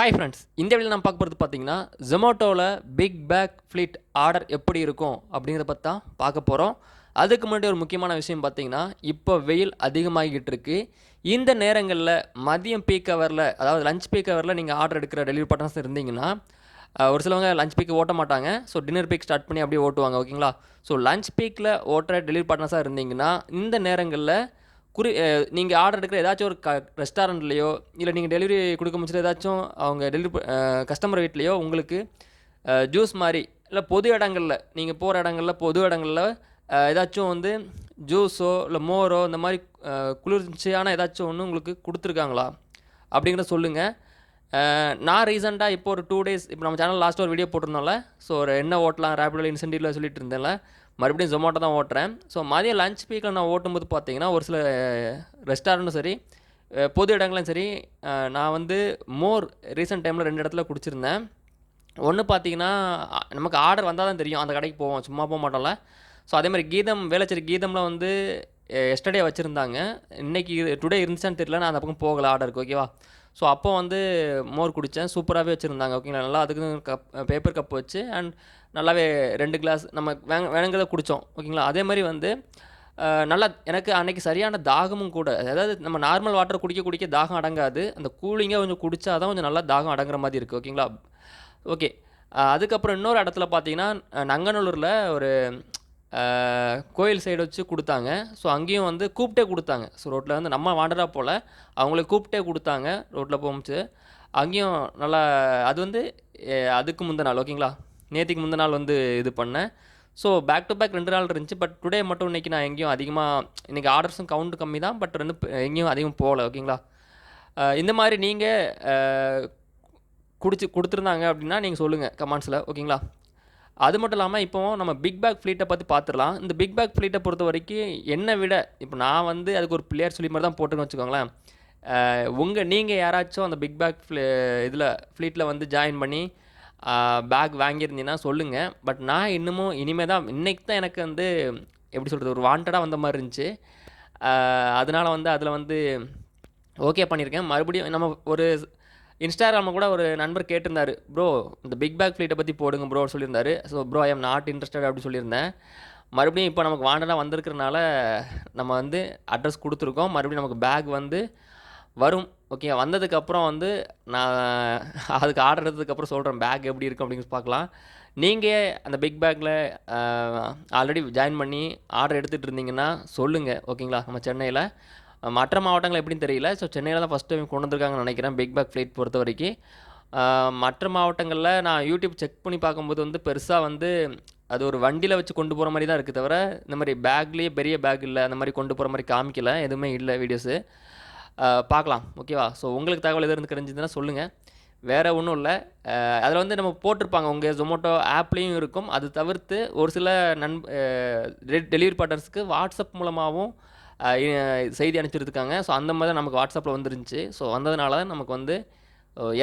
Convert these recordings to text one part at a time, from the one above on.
Hi friends இந்த வீடியோவில் நம்ம பார்க்க போகிறது பார்த்தீங்கன்னா ஜொமேட்டோவில் பிக் பேக் ஃப்ளிட் ஆர்டர் எப்படி இருக்கும் அப்படிங்கிறத பற்றி தான் பார்க்க போகிறோம் அதுக்கு முன்னாடி ஒரு முக்கியமான விஷயம் பார்த்தீங்கன்னா இப்போ வெயில் அதிகமாகிக்கிட்டு இருக்கு. இந்த நேரங்களில் மதியம் பீக் ஹவரில் அதாவது லஞ்ச் பீக் ஹவரில் நீங்கள் ஆர்டர் எடுக்கிற டெலிவரி பார்ட்னர்ஸ் இருந்தீங்கன்னா ஒரு சிலவங்க லஞ்ச் பீக் ஓட்ட மாட்டாங்க. ஸோ டின்னர் பீக் ஸ்டார்ட் பண்ணி அப்படியே ஓட்டுவாங்க ஓகேங்களா ஸோ லஞ்ச் பீக்கில் ஓட்டுற டெலிவரி பார்ட்னர்ஸாக இருந்தீங்கன்னா இந்த நேரங்களில் குறி நீங்கள் ஆர்டர் எடுக்கிற ஏதாச்சும் ஒரு க ரெஸ்டாரண்ட்லேயோ இல்லை நீங்கள் டெலிவரி கொடுக்க முடிச்சது ஏதாச்சும் அவங்க டெலிவரி கஸ்டமர் வீட்லேயோ உங்களுக்கு ஜூஸ் மாதிரி இல்லை பொது இடங்களில் நீங்கள் போகிற இடங்களில் பொது இடங்களில் ஏதாச்சும் வந்து ஜூஸோ இல்லை மோரோ இந்த மாதிரி குளிர்ச்சியான ஏதாச்சும் ஒன்று உங்களுக்கு கொடுத்துருக்காங்களா? அப்படிங்கிறத சொல்லுங்கள் நான் ரீசெண்டாக இப்போ ஒரு டூ டேஸ் இப்போ நம்ம சேனல் லாஸ்ட்டு ஒரு வீடியோ போட்டிருந்தோம்ல ஸோ ஒரு என்ன ஓட்டலாம் ரேபிடோவில் இன்சென்டிவ்ல சொல்லிட்டு இருந்தேன்ல மறுபடியும் ஜொமேட்டோ தான் ஓட்டுறேன். ஸோ மதியம் லஞ்ச் பீக்கில் நான் ஓட்டும்போது பார்த்தீங்கன்னா ஒரு சில ரெஸ்டாரண்ட்டும் சரி பொது இடங்களும் சரி நான் வந்து மோர் ரீசெண்ட் டைமில் ரெண்டு இடத்துல குடிச்சிருந்தேன். ஒன்று பார்த்தீங்கன்னா நமக்கு ஆர்டர் வந்தால் தான் தெரியும் அந்த கடைக்கு போவோம் சும்மா போக மாட்டோம்ல. ஸோ அதே மாதிரி கீதம் வேலைச்சேரி கீதமில் வந்து எஸ்டர்டே வச்சுருந்தாங்க. இன்னைக்கு டுடே இருந்துச்சான்னு தெரியல நான் அந்த பக்கம் போகலை ஆர்டருக்கு ஓகேவா ஸோ அப்போ வந்து மோர் குடித்தேன் சூப்பராகவே வச்சுருந்தாங்க. ஓகேங்களா? நல்லா அதுக்கு கப் பேப்பர் கப் வச்சு அண்ட் நல்லாவே ரெண்டு கிளாஸ் நம்ம வேங்க வேணுங்கிறத குடித்தோம் ஓகேங்களா? அதே மாதிரி வந்து நல்லா எனக்கு அன்றைக்கி சரியான தாகமும் கூட அதாவது நம்ம நார்மல் வாட்டர் குடிக்க குடிக்க தாகம் அடங்காது. அந்த கூலிங்காக கொஞ்சம் குடித்தா தான் கொஞ்சம் நல்லா தாகம் அடங்குற மாதிரி இருக்குது ஓகேங்களா? ஓகே. அதுக்கப்புறம் இன்னொரு இடத்துல பார்த்தீங்கன்னா நங்கநல்லூரில் ஒரு கோயில் சைடு வச்சு கொடுத்தாங்க. ஸோ அங்கேயும் வந்து கூப்பிட்டே கொடுத்தாங்க. ஸோ ரோட்டில் வந்து நம்ம வாண்டரா போல் அவங்கள கூப்பிட்டே கொடுத்தாங்க. ரோட்டில் போகும்போது அங்கேயும் நல்லா அது வந்து அதுக்கு முந்தின நாள் ஓகேங்களா நேற்றுக்கு முந்தின நாள் வந்து இது பண்ணேன். ஸோ பேக் டு பேக் ரெண்டு நாள் இருந்துச்சு. பட் டுடே மட்டும் இன்றைக்கி நான் எங்கேயும் அதிகமாக இன்றைக்கி ஆர்டர்ஸும் கவுண்ட் கம்மி தான். பட் ரெண்டு எங்கேயும் அதிகம் போகலை ஓகேங்களா இந்த மாதிரி நீங்கள் குடிச்சு கொடுத்துருந்தாங்க அப்படின்னா நீங்கள் சொல்லுங்கள் கமெண்ட்ஸில் ஓகேங்களா அது மட்டும் இல்லாமல் இப்போ நம்ம பிக் பேக் ஃப்ளீட்டை பற்றி பார்த்துடலாம் இந்த பிக் பேக் ஃப்ளீட்டை பொறுத்த வரைக்கும் என்னை விட இப்போ நான் வந்து அதுக்கு ஒரு பிளேயர் சொல்லி மாதிரி தான் போட்டுன்னு வச்சுக்கோங்களேன். உங்கள் நீங்கள் யாராச்சும் அந்த பிக் பேக் ஃப்ளீ இதில் ஃப்ளீட்டில் வந்து ஜாயின் பண்ணி பேக் வாங்கியிருந்தீங்கன்னா சொல்லுங்கள் பட் நான் இன்னமும் இனிமேல் தான் இன்றைக்கி தான் எனக்கு வந்து எப்படி சொல்கிறது ஒரு வாண்டடாக வந்த மாதிரி இருந்துச்சு. அதனால் வந்து அதில் வந்து ஓகே பண்ணியிருக்கேன். மறுபடியும் நம்ம ஒரு இன்ஸ்டாகிராமில் கூட ஒரு நண்பர் கேட்டிருந்தார் ப்ரோ இந்த பிக் பேக் ஃப்ளீட்டை பற்றி போடுங்க ப்ரோ சொல்லியிருந்தாரு. So bro I am not interested அப்படி சொல்லியிருந்தேன். மறுபடியும் இப்போ நமக்கு வாண்டடாக வந்திருக்கிறனால நம்ம வந்து அட்ரஸ் கொடுத்துருக்கோம். மறுபடியும் நமக்கு பேக் வந்து வரும். ஓகே வந்ததுக்கப்புறம் வந்து நான் அதுக்கு ஆர்டர் எடுத்ததுக்கப்புறம் சொல்கிறேன் பேக் எப்படி இருக்கும் அப்படின்னு பார்க்கலாம். நீங்கள் அந்த பிக் பேக்கில் ஆல்ரெடி ஜாயின் பண்ணி ஆர்டர் எடுத்துகிட்டு இருந்தீங்கன்னா சொல்லுங்கள் ஓகேங்களா நம்ம சென்னையில் மற்ற மாவட்டங்கள் எப்படின்னு தெரியல. ஸோ சென்னையில் தான் ஃபஸ்ட் டைம் கொண்டு வந்திருக்காங்கன்னு நினைக்கிறேன். பிக் பேக் ஃப்ளைட் பொறுத்த வரைக்கும். மற்ற மாவட்டங்களில் நான் யூடியூப் செக் பண்ணி பார்க்கும்போது வந்து பெருசாக வந்து அது ஒரு வண்டியில் வச்சு கொண்டு போகிற மாதிரி தான் இருக்குது தவிர இந்த மாதிரி பேக்லேயே பெரிய பேக் இல்லை அந்த மாதிரி கொண்டு போகிற மாதிரி காமிக்கல. எதுவுமே இல்லை வீடியோஸு பார்க்கலாம். ஓகேவா ஸோ உங்களுக்கு தகவல் எது இருந்து சொல்லுங்கள் வேறு ஒன்றும் இல்லை. அதில் வந்து நம்ம போட்டிருப்பாங்க. உங்கள் ஜொமேட்டோ ஆப்லேயும் இருக்கும். அது தவிர்த்து ஒரு சில நண் டெலிவரி பார்ட்னர்ஸ்க்கு வாட்ஸ்அப் மூலமாகவும் செய்தி அனுப்பிச்சிருக்காங்க ஸோ அந்த மாதிரி தான் நமக்கு வாட்ஸ்அப்பில் வந்துருந்துச்சு. ஸோ வந்ததுனால தான் நமக்கு வந்து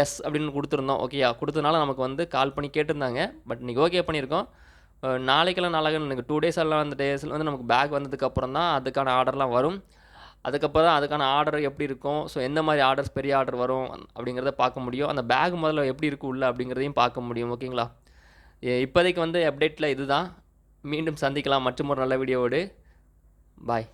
எஸ் அப்படின்னு கொடுத்துருந்தோம். ஓகேயா கொடுத்ததுனால நமக்கு வந்து கால் பண்ணி கேட்டிருந்தாங்க. பட் இன்றைக்கி ஓகே பண்ணியிருக்கோம். நாளைக்கெல்லாம் நாளாக எனக்கு டூ டேஸ் எல்லாம் அந்த டேஸில் வந்து நமக்கு பேக் வந்ததுக்கப்புறம் தான் அதுக்கான ஆர்டர்லாம் வரும். அதுக்கப்புறம் தான் அதுக்கான ஆர்டர் எப்படி இருக்கும்? ஸோ எந்த மாதிரி ஆர்டர்ஸ் பெரிய ஆர்டர் வரும் அப்படிங்கிறத பார்க்க முடியும். அந்த பேக் முதல்ல எப்படி இருக்கும் உள்ள அப்படிங்கிறதையும் பார்க்க முடியும். ஓகேங்களா இப்போதைக்கு வந்து அப்டேட்டில் இதுதான். மீண்டும் சந்திக்கலாம். மற்றும் ஒரு நல்ல வீடியோவோடு பாய்